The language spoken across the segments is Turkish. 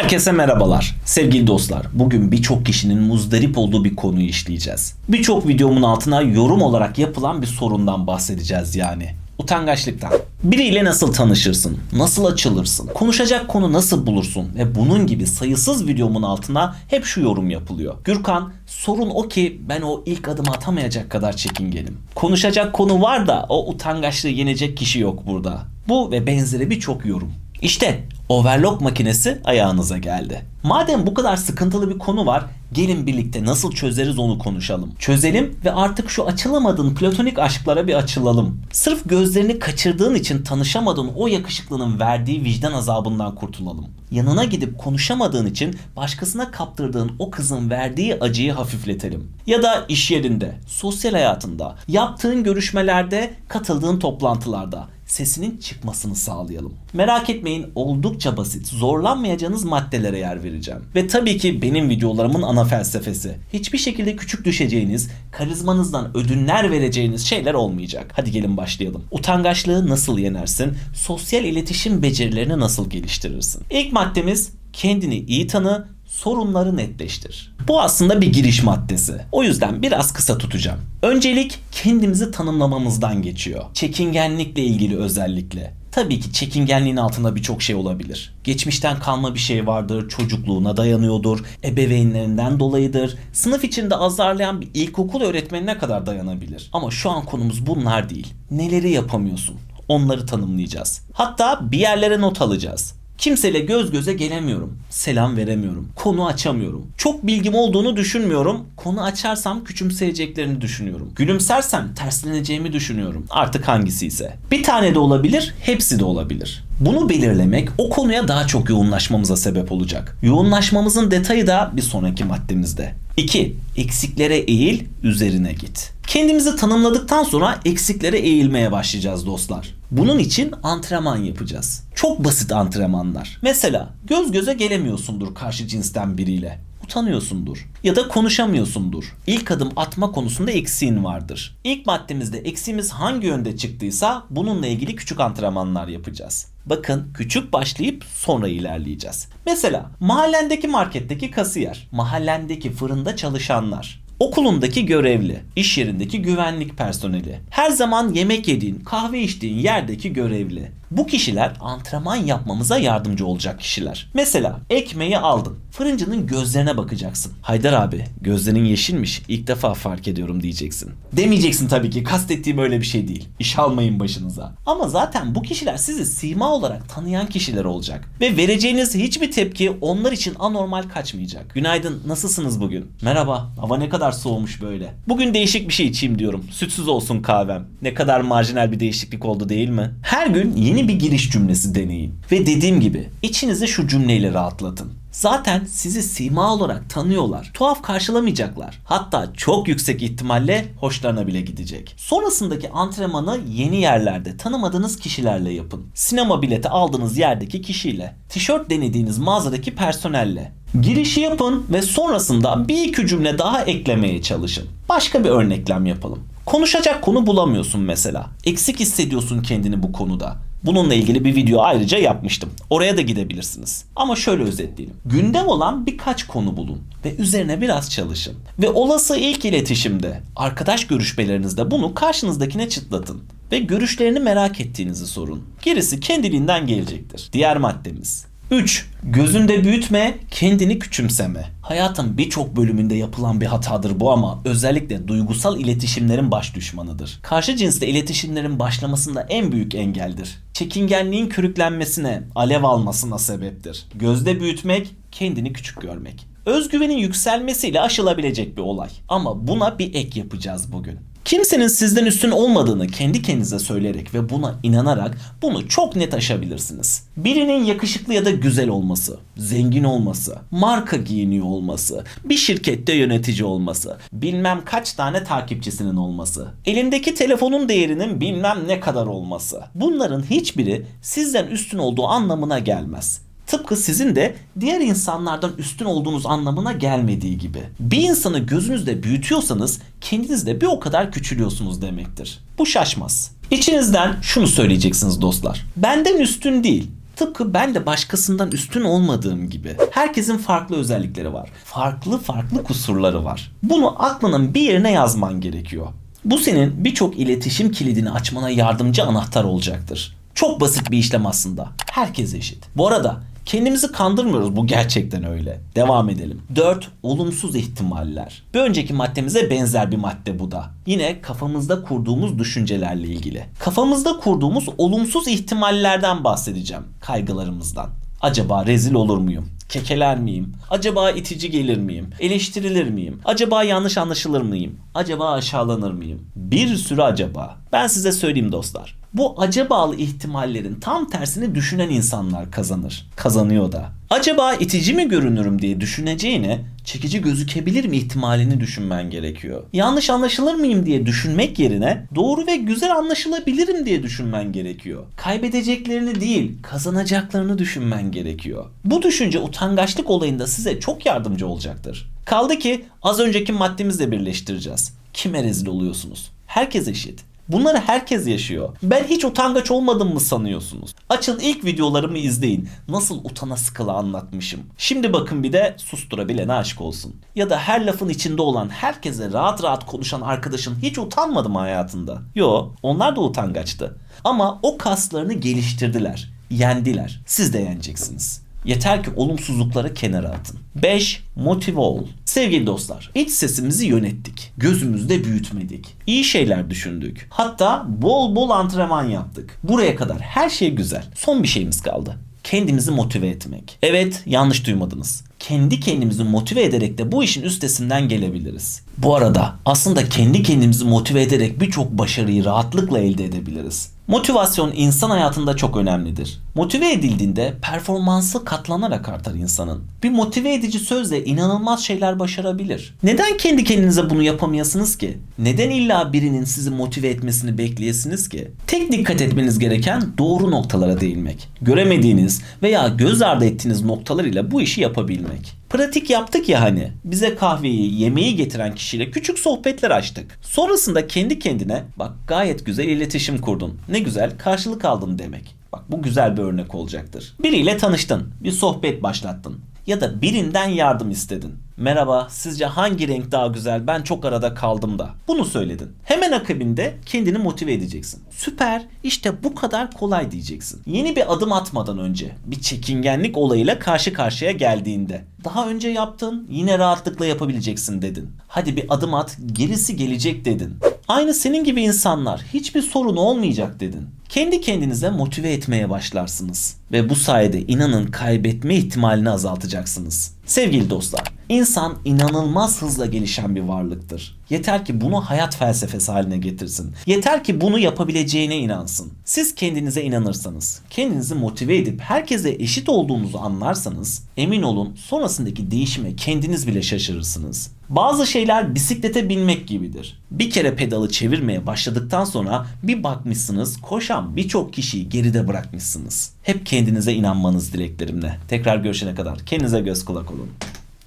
Herkese merhabalar. Sevgili dostlar, bugün birçok kişinin muzdarip olduğu bir konuyu işleyeceğiz. Birçok videomun altına yorum olarak yapılan bir sorundan bahsedeceğiz yani. Utangaçlıktan. Biriyle nasıl tanışırsın? Nasıl açılırsın? Konuşacak konu nasıl bulursun? Ve bunun gibi sayısız videomun altına hep şu yorum yapılıyor. Gürkan, sorun o ki ben o ilk adımı atamayacak kadar çekingenim. Konuşacak konu var da o utangaçlığı yenecek kişi yok burada. Bu ve benzeri birçok yorum. İşte overlock makinesi ayağınıza geldi. Madem bu kadar sıkıntılı bir konu var, gelin birlikte nasıl çözeriz onu konuşalım. Çözelim ve artık şu açılamadığın platonik aşklara bir açılalım. Sırf gözlerini kaçırdığın için tanışamadığın o yakışıklının verdiği vicdan azabından kurtulalım. Yanına gidip konuşamadığın için başkasına kaptırdığın o kızın verdiği acıyı hafifletelim. Ya da iş yerinde, sosyal hayatında, yaptığın görüşmelerde, katıldığın toplantılarda sesinin çıkmasını sağlayalım. Merak etmeyin oldukça basit, zorlanmayacağınız maddelere yer vereceğim. Ve tabii ki benim videolarımın ana felsefesi. Hiçbir şekilde küçük düşeceğiniz, karizmanızdan ödünler vereceğiniz şeyler olmayacak. Hadi gelin başlayalım. Utangaçlığı nasıl yenersin? Sosyal iletişim becerilerini nasıl geliştirirsin? İlk maddemiz kendini iyi tanı, sorunları netleştir. Bu aslında bir giriş maddesi. O yüzden biraz kısa tutacağım. Öncelik kendimizi tanımlamamızdan geçiyor. Çekingenlikle ilgili özellikle. Tabii ki çekingenliğin altında birçok şey olabilir. Geçmişten kalma bir şey vardır, çocukluğuna dayanıyordur, ebeveynlerinden dolayıdır. Sınıf içinde azarlayan bir ilkokul öğretmenine kadar dayanabilir. Ama şu an konumuz bunlar değil. Neleri yapamıyorsun? Onları tanımlayacağız. Hatta bir yerlere not alacağız. Kimseyle göz göze gelemiyorum. Selam veremiyorum. Konu açamıyorum. Çok bilgim olduğunu düşünmüyorum. Konu açarsam küçümseyeceklerini düşünüyorum. Gülümsersem tersleneceğimi düşünüyorum. Artık hangisi ise. Bir tane de olabilir, hepsi de olabilir. Bunu belirlemek o konuya daha çok yoğunlaşmamıza sebep olacak. Yoğunlaşmamızın detayı da bir sonraki maddemizde. 2. Eksiklere eğil, üzerine git. Kendimizi tanımladıktan sonra eksiklere eğilmeye başlayacağız dostlar. Bunun için antrenman yapacağız. Çok basit antrenmanlar. Mesela göz göze gelemiyorsundur karşı cinsten biriyle utanıyorsundur ya da konuşamıyorsundur. İlk adım atma konusunda eksiğin vardır. İlk maddemizde eksiğimiz hangi yönde çıktıysa bununla ilgili küçük antrenmanlar yapacağız. Bakın küçük başlayıp sonra ilerleyeceğiz. Mesela mahallendeki marketteki kasiyer, mahallendeki fırında çalışanlar, okulundaki görevli, iş yerindeki güvenlik personeli, her zaman yemek yediğin, kahve içtiğin yerdeki görevli. Bu kişiler antrenman yapmamıza yardımcı olacak kişiler. Mesela ekmeği aldın. Fırıncının gözlerine bakacaksın. Haydar abi gözlerin yeşilmiş ilk defa fark ediyorum diyeceksin. Demeyeceksin tabii ki kastettiğim öyle bir şey değil. İş almayın başınıza. Ama zaten bu kişiler sizi sima olarak tanıyan kişiler olacak. Ve vereceğiniz hiçbir tepki onlar için anormal kaçmayacak. Günaydın nasılsınız bugün? Merhaba hava ne kadar soğumuş böyle. Bugün değişik bir şey içeyim diyorum. Sütsüz olsun kahvem. Ne kadar marjinal bir değişiklik oldu değil mi? Her gün yeni bir giriş cümlesi deneyin. Ve dediğim gibi içinizi şu cümleyle rahatlatın. Zaten sizi sima olarak tanıyorlar. Tuhaf karşılamayacaklar. Hatta çok yüksek ihtimalle hoşlarına bile gidecek. Sonrasındaki antrenmanı yeni yerlerde tanımadığınız kişilerle yapın. Sinema bileti aldığınız yerdeki kişiyle. Tişört denediğiniz mağazadaki personelle. Girişi yapın ve sonrasında bir iki cümle daha eklemeye çalışın. Başka bir örneklem yapalım. Konuşacak konu bulamıyorsun mesela. Eksik hissediyorsun kendini bu konuda. Bununla ilgili bir video ayrıca yapmıştım. Oraya da gidebilirsiniz. Ama şöyle özetleyelim. Gündem olan birkaç konu bulun ve üzerine biraz çalışın. Ve olası ilk iletişimde, arkadaş görüşmelerinizde bunu karşınızdakine çıtlatın ve görüşlerini merak ettiğinizi sorun. Gerisi kendiliğinden gelecektir. Diğer maddemiz 3. Gözünde büyütme, kendini küçümseme. Hayatın birçok bölümünde yapılan bir hatadır bu ama özellikle duygusal iletişimlerin baş düşmanıdır. Karşı cinsle iletişimlerin başlamasında en büyük engeldir. Çekingenliğin körüklenmesine, alev almasına sebeptir. Gözde büyütmek, kendini küçük görmek. Özgüvenin yükselmesiyle aşılabilecek bir olay. Ama buna bir ek yapacağız bugün. Kimsenin sizden üstün olmadığını kendi kendinize söyleyerek ve buna inanarak bunu çok net aşabilirsiniz. Birinin yakışıklı ya da güzel olması, zengin olması, marka giyiniyor olması, bir şirkette yönetici olması, bilmem kaç tane takipçisinin olması, elindeki telefonun değerinin bilmem ne kadar olması. Bunların hiçbiri sizden üstün olduğu anlamına gelmez. Tıpkı sizin de diğer insanlardan üstün olduğunuz anlamına gelmediği gibi. Bir insanı gözünüzde büyütüyorsanız kendinizde bir o kadar küçülüyorsunuz demektir. Bu şaşmaz. İçinizden şunu söyleyeceksiniz dostlar. Benden üstün değil. Tıpkı ben de başkasından üstün olmadığım gibi. Herkesin farklı özellikleri var. Farklı farklı kusurları var. Bunu aklının bir yerine yazman gerekiyor. Bu senin birçok iletişim kilidini açmana yardımcı anahtar olacaktır. Çok basit bir işlem aslında. Herkes eşit. Bu arada kendimizi kandırmıyoruz bu gerçekten öyle. Devam edelim. 4. Olumsuz ihtimaller. Bir önceki maddemize benzer bir madde bu da. Yine kafamızda kurduğumuz düşüncelerle ilgili. Kafamızda kurduğumuz olumsuz ihtimallerden bahsedeceğim. Kaygılarımızdan. Acaba rezil olur muyum? Kekeler miyim? Acaba itici gelir miyim? Eleştirilir miyim? Acaba yanlış anlaşılır mıyım? Acaba aşağılanır mıyım? Bir sürü acaba. Ben size söyleyeyim dostlar. Bu acabalı ihtimallerin tam tersini düşünen insanlar kazanır. Kazanıyor da. Acaba itici mi görünürüm diye düşüneceğine çekici gözükebilir mi ihtimalini düşünmen gerekiyor. Yanlış anlaşılır mıyım diye düşünmek yerine doğru ve güzel anlaşılabilirim diye düşünmen gerekiyor. Kaybedeceklerini değil, kazanacaklarını düşünmen gerekiyor. Bu düşünce utangaçlık olayında size çok yardımcı olacaktır. Kaldı ki az önceki maddemizle birleştireceğiz. Kime rezil oluyorsunuz? Herkes eşit. Bunları herkes yaşıyor. Ben hiç utangaç olmadım mı sanıyorsunuz? Açın ilk videolarımı izleyin. Nasıl utana sıkıla anlatmışım. Şimdi bakın bir de susturabilene aşk olsun. Ya da her lafın içinde olan herkese rahat rahat konuşan arkadaşın hiç utanmadı mı hayatında? Yo, onlar da utangaçtı. Ama o kaslarını geliştirdiler. Yendiler. Siz de yeneceksiniz. Yeter ki olumsuzlukları kenara atın. 5. Motive ol. Sevgili dostlar, iç sesimizi yönettik. Gözümüzde büyütmedik. İyi şeyler düşündük. Hatta bol bol antrenman yaptık. Buraya kadar her şey güzel. Son bir şeyimiz kaldı. Kendimizi motive etmek. Evet, yanlış duymadınız. Kendi kendimizi motive ederek de bu işin üstesinden gelebiliriz. Bu arada aslında kendi kendimizi motive ederek birçok başarıyı rahatlıkla elde edebiliriz. Motivasyon insan hayatında çok önemlidir. Motive edildiğinde performansı katlanarak artar insanın. Bir motive edici sözle inanılmaz şeyler başarabilir. Neden kendi kendinize bunu yapamayasınız ki? Neden illa birinin sizi motive etmesini bekleyesiniz ki? Tek dikkat etmeniz gereken doğru noktalara değinmek. Göremediğiniz veya göz ardı ettiğiniz noktalar ile bu işi yapabilmek. Pratik yaptık ya hani. Bize kahveyi, yemeği getiren kişiyle küçük sohbetler açtık. Sonrasında kendi kendine bak gayet güzel iletişim kurdun. Ne güzel karşılık aldın demek. Bak bu güzel bir örnek olacaktır. Biriyle tanıştın, bir sohbet başlattın ya da birinden yardım istedin. Merhaba, sizce hangi renk daha güzel? Ben çok arada kaldım da. Bunu söyledin. Hemen akabinde kendini motive edeceksin. Süper, işte bu kadar kolay diyeceksin. Yeni bir adım atmadan önce, bir çekingenlik olayıyla karşı karşıya geldiğinde. Daha önce yaptın, yine rahatlıkla yapabileceksin dedin. Hadi bir adım at, gerisi gelecek dedin. Aynı senin gibi insanlar, hiçbir sorun olmayacak dedin. Kendi kendinize motive etmeye başlarsınız. Ve bu sayede inanın kaybetme ihtimalini azaltacaksınız. Sevgili dostlar, insan inanılmaz hızla gelişen bir varlıktır. Yeter ki bunu hayat felsefesi haline getirsin. Yeter ki bunu yapabileceğine inansın. Siz kendinize inanırsanız, kendinizi motive edip herkese eşit olduğunuzu anlarsanız, emin olun sonrasındaki değişime kendiniz bile şaşırırsınız. Bazı şeyler bisiklete binmek gibidir. Bir kere pedalı çevirmeye başladıktan sonra bir bakmışsınız koşan birçok kişiyi geride bırakmışsınız. Hep kendinize inanmanız dileklerimle. Tekrar görüşene kadar kendinize göz kulak olun.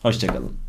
Hoşçakalın.